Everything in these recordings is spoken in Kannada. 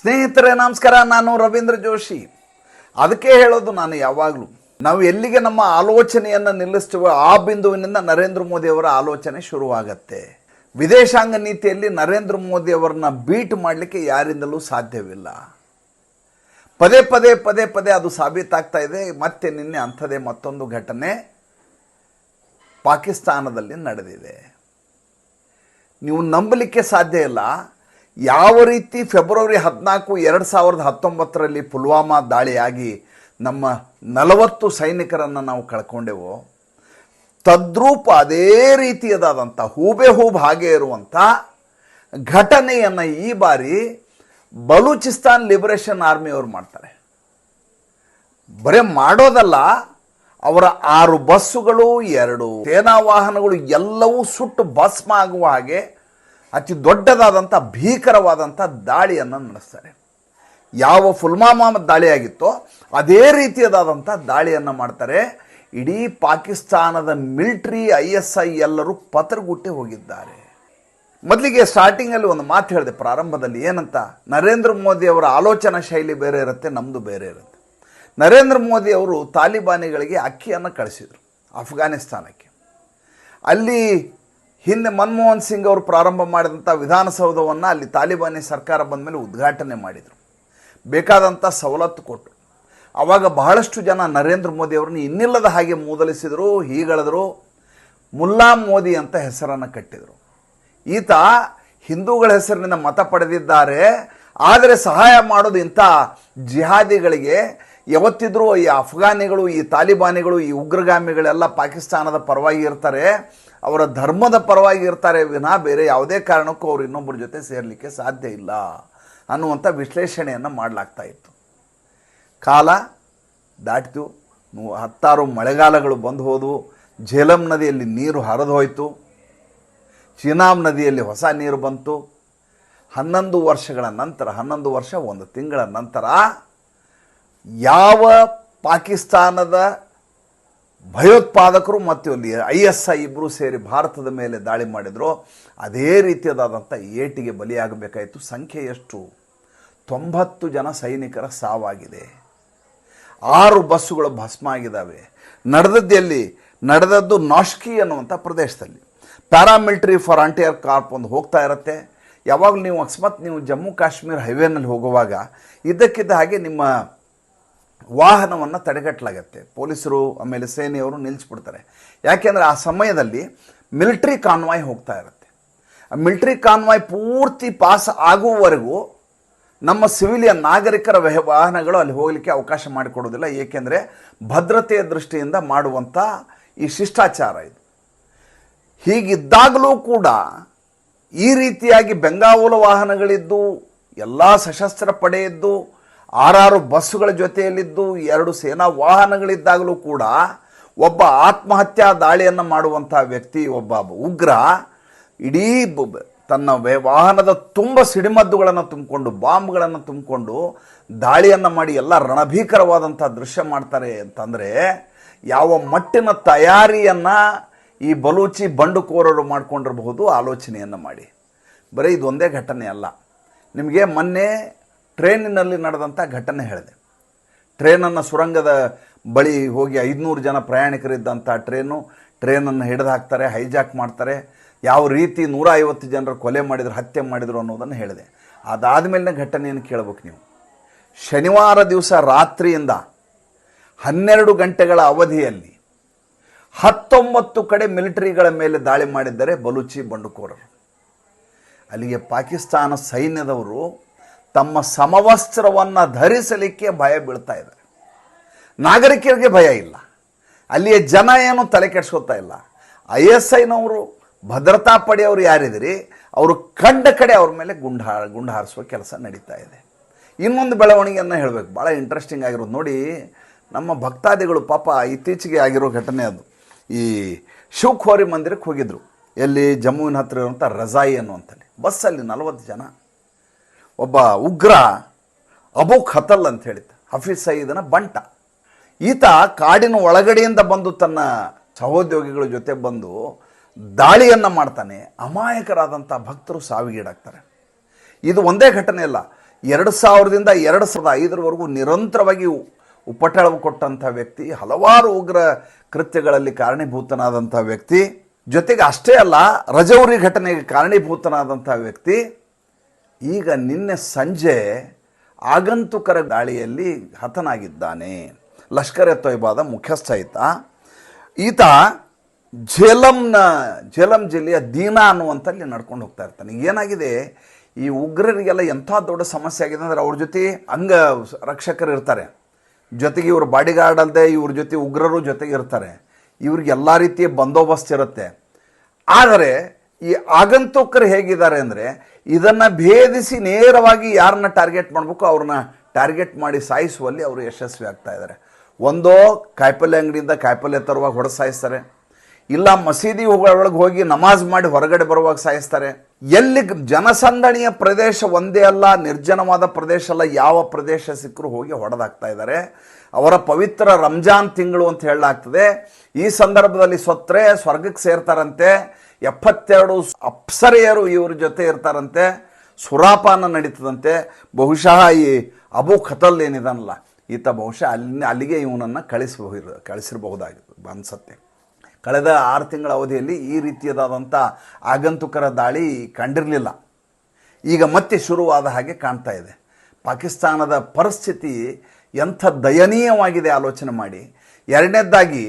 ಸ್ನೇಹಿತರೆ, ನಮಸ್ಕಾರ. ನಾನು ರವೀಂದ್ರ ಜೋಶಿ. ಅದಕ್ಕೆ ಹೇಳೋದು ನಾನು ಯಾವಾಗಲೂ. ನಾವು ಎಲ್ಲಿಗೆ ನಮ್ಮ ಆಲೋಚನೆಯನ್ನು ನಿಲ್ಲಿಸ್ತೇವೆ ಆ ಬಿಂದುವಿನಿಂದ ನರೇಂದ್ರ ಮೋದಿ ಅವರ ಆಲೋಚನೆ ಶುರುವಾಗತ್ತೆ. ವಿದೇಶಾಂಗ ನೀತಿಯಲ್ಲಿ ನರೇಂದ್ರ ಮೋದಿ ಅವರನ್ನ ಬೀಟ್ ಮಾಡಲಿಕ್ಕೆ ಯಾರಿಂದಲೂ ಸಾಧ್ಯವಿಲ್ಲ. ಪದೇ ಪದೇ ಪದೇ ಪದೇ ಅದು ಸಾಬೀತಾಗ್ತಾ ಇದೆ. ಮತ್ತೆ ನಿನ್ನೆ ಅಂಥದೇ ಮತ್ತೊಂದು ಘಟನೆ ಪಾಕಿಸ್ತಾನದಲ್ಲಿ ನಡೆದಿದೆ. ನೀವು ನಂಬಲಿಕ್ಕೆ ಸಾಧ್ಯ ಇಲ್ಲ. ಯಾವ ರೀತಿ ಫೆಬ್ರವರಿ ಹದಿನಾಲ್ಕು, ಎರಡು ಸಾವಿರದ ಹತ್ತೊಂಬತ್ತರಲ್ಲಿ ಪುಲ್ವಾಮಾ ದಾಳಿಯಾಗಿ ನಮ್ಮ ನಲವತ್ತು ಸೈನಿಕರನ್ನು ನಾವು ಕಳ್ಕೊಂಡೆವು, ತದ್ರೂಪ ಅದೇ ರೀತಿಯದಾದಂಥ ಹೂಬೆ ಹೂಬ್ ಹಾಗೆ ಇರುವಂಥ ಘಟನೆಯನ್ನು ಈ ಬಾರಿ ಬಲೂಚಿಸ್ತಾನ್ ಲಿಬರೇಷನ್ ಆರ್ಮಿಯವರು ಮಾಡ್ತಾರೆ. ಬರೇ ಮಾಡೋದಲ್ಲ, ಅವರ ಆರು ಬಸ್ಸುಗಳು, ಎರಡು ಸೇನಾ ವಾಹನಗಳು ಎಲ್ಲವೂ ಸುಟ್ಟು ಭಸ್ಮ ಆಗುವ ಹಾಗೆ ಅತಿ ದೊಡ್ಡದಾದಂಥ ಭೀಕರವಾದಂಥ ದಾಳಿಯನ್ನು ನಡೆಸ್ತಾರೆ. ಯಾವ ಫುಲ್ಮಾಮಾ ದಾಳಿಯಾಗಿತ್ತೋ ಅದೇ ರೀತಿಯದಾದಂಥ ದಾಳಿಯನ್ನು ಮಾಡ್ತಾರೆ. ಇಡೀ ಪಾಕಿಸ್ತಾನದ ಮಿಲ್ಟ್ರಿ, ಐ ಎಸ್ ಐ ಎಲ್ಲರೂ ಪತ್ರಗುಟ್ಟೆ ಹೋಗಿದ್ದಾರೆ. ಮೊದಲಿಗೆ ಸ್ಟಾರ್ಟಿಂಗಲ್ಲಿ ಒಂದು ಮಾತು ಹೇಳಿದೆ, ಪ್ರಾರಂಭದಲ್ಲಿ ಏನಂತ, ನರೇಂದ್ರ ಮೋದಿ ಅವರ ಆಲೋಚನಾ ಶೈಲಿ ಬೇರೆ ಇರುತ್ತೆ ನಮ್ಮದು ಬೇರೆ ಇರುತ್ತೆ. ನರೇಂದ್ರ ಮೋದಿ ಅವರು ತಾಲಿಬಾನಿಗಳಿಗೆ ಅಕ್ಕಿಯನ್ನು ಕಳಿಸಿದರು ಅಫ್ಘಾನಿಸ್ತಾನಕ್ಕೆ ಅಲ್ಲಿ ಹಿಂದೆ ಮನಮೋಹನ್ ಸಿಂಗ್ ಅವರು ಪ್ರಾರಂಭ ಮಾಡಿದಂಥ ವಿಧಾನಸೌಧವನ್ನು ಅಲ್ಲಿ ತಾಲಿಬಾನಿ ಸರ್ಕಾರ ಬಂದ ಮೇಲೆ ಉದ್ಘಾಟನೆ ಮಾಡಿದರು. ಬೇಕಾದಂಥ ಸವಲತ್ತು ಕೊಟ್ಟರು ಆವಾಗ ಬಹಳಷ್ಟು ಜನ ನರೇಂದ್ರ ಮೋದಿ ಅವರನ್ನು ಇನ್ನಿಲ್ಲದ ಹಾಗೆ ಮೂದಲಿಸಿದರು, ಹೀಗಳೆದರು. ಮುಲ್ಲಾ ಮೋದಿ ಅಂತ ಹೆಸರನ್ನು ಕಟ್ಟಿದರು. ಈತ ಹಿಂದೂಗಳ ಹೆಸರಿನಿಂದ ಮತ ಪಡೆದಿದ್ದಾರೆ. ಆದರೆ ಸಹಾಯ ಮಾಡೋದು ಇಂಥ ಜಿಹಾದಿಗಳಿಗೆ. ಯಾವತ್ತಿದ್ರೂ ಈ ಅಫ್ಘಾನಿಗಳು, ಈ ತಾಲಿಬಾನಿಗಳು, ಈ ಉಗ್ರಗಾಮಿಗಳೆಲ್ಲ ಪಾಕಿಸ್ತಾನದ ಪರವಾಗಿ ಇರ್ತಾರೆ. ಅವರ ಧರ್ಮದ ಪರವಾಗಿ ಇರ್ತಾರೆ ವಿನಾ ಬೇರೆ ಯಾವುದೇ ಕಾರಣಕ್ಕೂ ಅವರು ಇನ್ನೊಬ್ಬರ ಜೊತೆ ಸೇರಲಿಕ್ಕೆ ಸಾಧ್ಯ ಇಲ್ಲ ಅನ್ನುವಂಥ ವಿಶ್ಲೇಷಣೆಯನ್ನು ಮಾಡಲಾಗ್ತಾ ಇತ್ತು. ಕಾಲ ದಾಟಿತು. ಹತ್ತಾರು ಮಳೆಗಾಲಗಳು ಬಂದು ಹೋದವು. ಝೇಲಂ ನದಿಯಲ್ಲಿ ನೀರು ಹರಿದು ಹೋಯಿತು. ನದಿಯಲ್ಲಿ ಹೊಸ ನೀರು ಬಂತು. ಹನ್ನೊಂದು ವರ್ಷಗಳ ನಂತರ, ಹನ್ನೊಂದು ವರ್ಷ ಒಂದು ತಿಂಗಳ ನಂತರ ಯಾವ ಪಾಕಿಸ್ತಾನದ ಭಯೋತ್ಪಾದಕರು ಮತ್ತು ಅಲ್ಲಿ ಐ ಎಸ್ ಐ ಇಬ್ಬರು ಸೇರಿ ಭಾರತದ ಮೇಲೆ ದಾಳಿ ಮಾಡಿದ್ರು. ಅದೇ ರೀತಿಯದಾದಂಥ ಏಟಿಗೆ ಬಲಿಯಾಗಬೇಕಾಯಿತು. ಸಂಖ್ಯೆ ಎಷ್ಟು? ತೊಂಬತ್ತು ಜನ ಸೈನಿಕರ ಸಾವಾಗಿದೆ. ಆರು ಬಸ್ಸುಗಳು ಭಸ್ಮ ಆಗಿದ್ದಾವೆ. ನಡೆದದ್ದು ಎಲ್ಲಿ? ನಡೆದದ್ದು ನಾಶ್ಕಿ ಅನ್ನುವಂಥ ಪ್ರದೇಶದಲ್ಲಿ. ಪ್ಯಾರಾಮಿಲಿಟರಿ ಫಾರಂಟಿಯರ್ ಕಾರ್ಪ್ ಒಂದು ಹೋಗ್ತಾ ಇರುತ್ತೆ. ಯಾವಾಗಲೂ ನೀವು ಅಕಸ್ಮಾತ್ ನೀವು ಜಮ್ಮು ಕಾಶ್ಮೀರ ಹೈವೇನಲ್ಲಿ ಹೋಗುವಾಗ ಇದ್ದಕ್ಕಿದ್ದ ಹಾಗೆ ನಿಮ್ಮ ವಾಹನವನ್ನು ತಡೆಗಟ್ಟಲಾಗತ್ತೆ. ಪೊಲೀಸರು ಆಮೇಲೆ ಸೇನೆಯವರು ನಿಲ್ಲಿಸ್ಬಿಡ್ತಾರೆ ಯಾಕೆಂದರೆ ಆ ಸಮಯದಲ್ಲಿ ಮಿಲಿಟ್ರಿ ಕಾನ್ವಾಯ್ ಹೋಗ್ತಾ ಇರುತ್ತೆ. ಆ ಮಿಲಿಟ್ರಿ ಕಾನ್ವಾಯ್ ಪೂರ್ತಿ ಪಾಸ್ ಆಗುವವರೆಗೂ ನಮ್ಮ ಸಿವಿಲಿಯನ್ ನಾಗರಿಕರ ವೆಹ- ವಾಹನಗಳು ಅಲ್ಲಿ ಹೋಗಲಿಕ್ಕೆ ಅವಕಾಶ ಮಾಡಿಕೊಡೋದಿಲ್ಲ ಏಕೆಂದರೆ ಭದ್ರತೆಯ ದೃಷ್ಟಿಯಿಂದ ಮಾಡುವಂಥ ಈ ಶಿಷ್ಟಾಚಾರ ಇದು. ಹೀಗಿದ್ದಾಗಲೂ ಕೂಡ ಈ ರೀತಿಯಾಗಿ ಬೆಂಗಾವಲು ವಾಹನಗಳಿದ್ದು, ಎಲ್ಲ ಸಶಸ್ತ್ರ ಪಡೆ ಇದ್ದು ಆರಾರು ಬಸ್ಸುಗಳ ಜೊತೆಯಲ್ಲಿದ್ದು ಎರಡು ಸೇನಾ ವಾಹನಗಳಿದ್ದಾಗಲೂ ಕೂಡ ಒಬ್ಬ ಆತ್ಮಹತ್ಯಾ ದಾಳಿಯನ್ನು ಮಾಡುವಂಥ ವ್ಯಕ್ತಿ, ಒಬ್ಬ ಉಗ್ರ, ಇಡೀ ತನ್ನ ವಾಹನದ ತುಂಬ ಸಿಡಿಮದ್ದುಗಳನ್ನು ತುಂಬಿಕೊಂಡು, ಬಾಂಬ್ಗಳನ್ನು ತುಂಬಿಕೊಂಡು ದಾಳಿಯನ್ನು ಮಾಡಿ ಎಲ್ಲ ರಣಭೀಕರವಾದಂಥ ದೃಶ್ಯ ಮಾಡ್ತಾರೆ ಅಂತಂದರೆ ಯಾವ ಮಟ್ಟಿನ ತಯಾರಿಯನ್ನು ಈ ಬಲೂಚಿ ಬಂಡುಕೋರರು ಮಾಡ್ಕೊಂಡಿರಬಹುದು, ಆಲೋಚನೆಯನ್ನು ಮಾಡಿ. ಬರೀ ಇದೊಂದೇ ಘಟನೆ ಅಲ್ಲ. ನಿಮಗೆ ಮೊನ್ನೆ ಟ್ರೈನಿನಲ್ಲಿ ನಡೆದಂಥ ಘಟನೆ ಹೇಳಿದೆ. ಟ್ರೈನನ್ನು ಸುರಂಗದ ಬಳಿ ಹೋಗಿ ಐದುನೂರು ಜನ ಪ್ರಯಾಣಿಕರಿದ್ದಂಥ ಟ್ರೈನು ಟ್ರೈನನ್ನು ಹಿಡಿದು ಹಾಕ್ತಾರೆ ಹೈಜಾಕ್ ಮಾಡ್ತಾರೆ. ಯಾವ ರೀತಿ ನೂರ ಐವತ್ತು ಜನರು ಕೊಲೆ ಮಾಡಿದರು, ಹತ್ಯೆ ಮಾಡಿದರು ಅನ್ನೋದನ್ನು ಹೇಳಿದೆ. ಅದಾದಮೇಲಿನ ಘಟನೆಯನ್ನು ಕೇಳಬೇಕು ನೀವು. ಶನಿವಾರ ದಿವಸ ರಾತ್ರಿಯಿಂದ ಹನ್ನೆರಡು ಗಂಟೆಗಳ ಅವಧಿಯಲ್ಲಿ ಹತ್ತೊಂಬತ್ತು ಕಡೆ ಮಿಲಿಟರಿಗಳ ಮೇಲೆ ದಾಳಿ ಮಾಡಿದ್ದಾರೆ ಬಲೂಚಿ ಬಂಡುಕೋರರು. ಅಲ್ಲಿಗೆ ಪಾಕಿಸ್ತಾನ ಸೈನ್ಯದವರು ತಮ್ಮ ಸಮವಸ್ತ್ರವನ್ನು ಧರಿಸಲಿಕ್ಕೆ ಭಯ ಬೀಳ್ತಾ ಇದ್ದಾರೆ ನಾಗರಿಕರಿಗೆ ಭಯ ಇಲ್ಲ. ಅಲ್ಲಿಯ ಜನ ಏನು ತಲೆ ಕೆಡಿಸ್ಕೊತಾ ಇಲ್ಲ. ಐ ಎಸ್ ಐನವರು, ಭದ್ರತಾ ಪಡೆಯವರು ಯಾರಿದ್ರಿ ಅವರು ಕಂಡ ಕಡೆ ಅವ್ರ ಮೇಲೆ ಗುಂಡ ಗುಂಡ ಹಾರಿಸುವ ಕೆಲಸ ನಡೀತಾ ಇದೆ. ಇನ್ನೊಂದು ಬೆಳವಣಿಗೆಯನ್ನು ಹೇಳಬೇಕು. ಭಾಳ ಇಂಟ್ರೆಸ್ಟಿಂಗ್ ಆಗಿರೋದು. ನೋಡಿ, ನಮ್ಮ ಭಕ್ತಾದಿಗಳು ಪಾಪ ಇತ್ತೀಚೆಗೆ ಆಗಿರೋ ಘಟನೆ ಅದು. ಈ ಶಿವಖೋರಿ ಮಂದಿರಕ್ಕೆ ಹೋಗಿದ್ರು. ಎಲ್ಲಿ ಜಮ್ಮುವಿನ ಹತ್ತಿರ ಇರುವಂಥ ರಜಾಯಿ ಅನ್ನುವಂಥಲ್ಲಿ. ಬಸ್ಸಲ್ಲಿ ನಲವತ್ತು ಜನ ಒಬ್ಬ ಉಗ್ರ ಅಬು ಖತಲ್ ಅಂತ ಹೇಳಿದ್ದ, ಹಫೀಜ್ ಸಯೀದನ ಬಂಟ. ಈತ ಕಾಡಿನ ಒಳಗಡೆಯಿಂದ ಬಂದು ತನ್ನ ಸಹೋದ್ಯೋಗಿಗಳ ಜೊತೆ ಬಂದು ದಾಳಿಯನ್ನು ಮಾಡ್ತಾನೆ ಅಮಾಯಕರಾದಂಥ ಭಕ್ತರು ಸಾವಿಗೀಡಾಗ್ತಾರೆ. ಇದು ಒಂದೇ ಘಟನೆ ಅಲ್ಲ, ಎರಡು ಸಾವಿರದಿಂದ ಎರಡು ಸಾವಿರದ ಐದರವರೆಗೂ ನಿರಂತರವಾಗಿ ಉಪಟಳವು ಕೊಟ್ಟಂಥ ವ್ಯಕ್ತಿ, ಹಲವಾರು ಉಗ್ರ ಕೃತ್ಯಗಳಲ್ಲಿ ಕಾರಣೀಭೂತನಾದಂಥ ವ್ಯಕ್ತಿ, ಜೊತೆಗೆ ಅಷ್ಟೇ ಅಲ್ಲ, ರಜೌರಿ ಘಟನೆಗೆ ಕಾರಣೀಭೂತನಾದಂಥ ವ್ಯಕ್ತಿ ಈಗ ನಿನ್ನೆ ಸಂಜೆ ಆಗಂತುಕರ ದಾಳಿಯಲ್ಲಿ ಹತನಾಗಿದ್ದಾನೆ. ಲಷ್ಕರ್ ಎ ತೊಯ್ಬಾದ ಮುಖ್ಯಸ್ಥ ಈತ. ಈತ ಝೇಲಂನ, ಝೇಲಂ ಜಿಲ್ಲೆಯ ದೀನಾ ಅನ್ನುವಂಥಲ್ಲಿ ನಡ್ಕೊಂಡು ಹೋಗ್ತಾ ಇರ್ತಾನೆ. ಏನಾಗಿದೆ? ಈ ಉಗ್ರರಿಗೆಲ್ಲ ಎಂಥ ದೊಡ್ಡ ಸಮಸ್ಯೆ ಆಗಿದೆ ಅಂದರೆ ಅವ್ರ ಜೊತೆ ಅಂಗ ರಕ್ಷಕರು ಇರ್ತಾರೆ. ಜೊತೆಗೆ ಇವರು ಬಾಡಿಗಾರ್ಡ್ ಅಲ್ಲದೆ ಇವ್ರ ಜೊತೆ ಉಗ್ರರು ಜೊತೆಗೆ ಇರ್ತಾರೆ. ಇವ್ರಿಗೆ ಎಲ್ಲ ರೀತಿಯ ಬಂದೋಬಸ್ತ್ ಇರುತ್ತೆ. ಆದರೆ ಈ ಆಗಂತುಕರು ಹೇಗಿದ್ದಾರೆ ಅಂದರೆ ಇದನ್ನು ಭೇದಿಸಿ ನೇರವಾಗಿ ಯಾರನ್ನ ಟಾರ್ಗೆಟ್ ಮಾಡಬೇಕು ಅವ್ರನ್ನ ಟಾರ್ಗೆಟ್ ಮಾಡಿ ಸಾಯಿಸುವಲ್ಲಿ ಅವರು ಯಶಸ್ವಿ ಆಗ್ತಾ ಇದ್ದಾರೆ. ಒಂದೋ ಕಾಯಿಪಲ್ಯ ಅಂಗಡಿಯಿಂದ ಕಾಯಿಪಲ್ಯ ತರುವಾಗ ಹೊಡೆ ಸಾಯಿಸ್ತಾರೆ. ಇಲ್ಲ ಮಸೀದಿ ಒಳಗೆ ಹೋಗಿ ನಮಾಜ್ ಮಾಡಿ ಹೊರಗಡೆ ಬರುವಾಗ ಸಾಯಿಸ್ತಾರೆ. ಎಲ್ಲಿ ಜನಸಂದಣಿಯ ಪ್ರದೇಶ ಒಂದೇ ಅಲ್ಲ, ನಿರ್ಜನವಾದ ಪ್ರದೇಶ ಅಲ್ಲ, ಯಾವ ಪ್ರದೇಶ ಸಿಕ್ಕರೂ ಹೋಗಿ ಹೊಡೆದಾಗ್ತಾ ಇದ್ದಾರೆ. ಅವರ ಪವಿತ್ರ ರಂಜಾನ್ ತಿಂಗಳು ಅಂತ ಹೇಳಲಾಗ್ತದೆ. ಈ ಸಂದರ್ಭದಲ್ಲಿ ಸ್ವತ್ರೆ ಸ್ವರ್ಗಕ್ಕೆ ಸೇರ್ತಾರಂತೆ. ಎಪ್ಪತ್ತೆರಡು ಅಪ್ಸರೆಯರು ಇವ್ರ ಜೊತೆ ಇರ್ತಾರಂತೆ. ಸುರಾಪಾನ ನಡೀತದಂತೆ. ಬಹುಶಃ ಈ ಅಬು ಖತಲ್ ಏನಿದಾನಲ್ಲ, ಈತ ಬಹುಶಃ ಅಲ್ಲಿ ಅಲ್ಲಿಗೆ ಇವನನ್ನು ಕಳಿಸಬಹುದು, ಕಳಿಸಿರಬಹುದಾಗಿತ್ತು ಅನ್ಸತ್ತೆ. ಕಳೆದ ಆರು ತಿಂಗಳ ಅವಧಿಯಲ್ಲಿ ಈ ರೀತಿಯದಾದಂಥ ಆಗಂತುಕರ ದಾಳಿ ಕಂಡಿರಲಿಲ್ಲ. ಈಗ ಮತ್ತೆ ಶುರುವಾದ ಹಾಗೆ ಕಾಣ್ತಾ ಇದೆ. ಪಾಕಿಸ್ತಾನದ ಪರಿಸ್ಥಿತಿ ಎಂಥ ದಯನೀಯವಾಗಿದೆ ಆಲೋಚನೆ ಮಾಡಿ. ಎರಡನೇದಾಗಿ,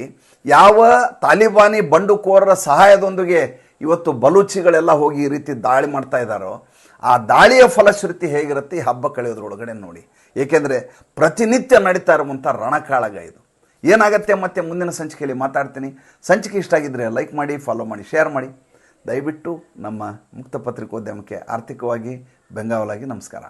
ಯಾವ ತಾಲಿಬಾನಿ ಬಂಡುಕೋರರ ಸಹಾಯದೊಂದಿಗೆ ಇವತ್ತು ಬಲೂಚಿಗಳೆಲ್ಲ ಹೋಗಿ ಈ ರೀತಿ ದಾಳಿ ಮಾಡ್ತಾ ಇದ್ದಾರೋ, ಆ ದಾಳಿಯ ಫಲಶ್ರುತಿ ಹೇಗಿರುತ್ತೆ ಈ ಹಬ್ಬ ಕಳೆಯೋದ್ರೊಳಗಡೆ ನೋಡಿ. ಏಕೆಂದರೆ ಪ್ರತಿನಿತ್ಯ ನಡೀತಾ ಇರುವಂಥ ರಣಕಾಳಗ ಇದು. ಏನಾಗತ್ತೆ ಮತ್ತೆ ಮುಂದಿನ ಸಂಚಿಕೆಯಲ್ಲಿ ಮಾತಾಡ್ತೀನಿ. ಸಂಚಿಕೆ ಇಷ್ಟ ಆಗಿದ್ದರೆ ಲೈಕ್ ಮಾಡಿ, ಫಾಲೋ ಮಾಡಿ, ಶೇರ್ ಮಾಡಿ. ದಯವಿಟ್ಟು ನಮ್ಮ ಮುಕ್ತ ಪತ್ರಿಕೋದ್ಯಮಕ್ಕೆ ಆರ್ಥಿಕವಾಗಿ ಬೆಂಗಾವಲಾಗಿ ನಮಸ್ಕಾರ.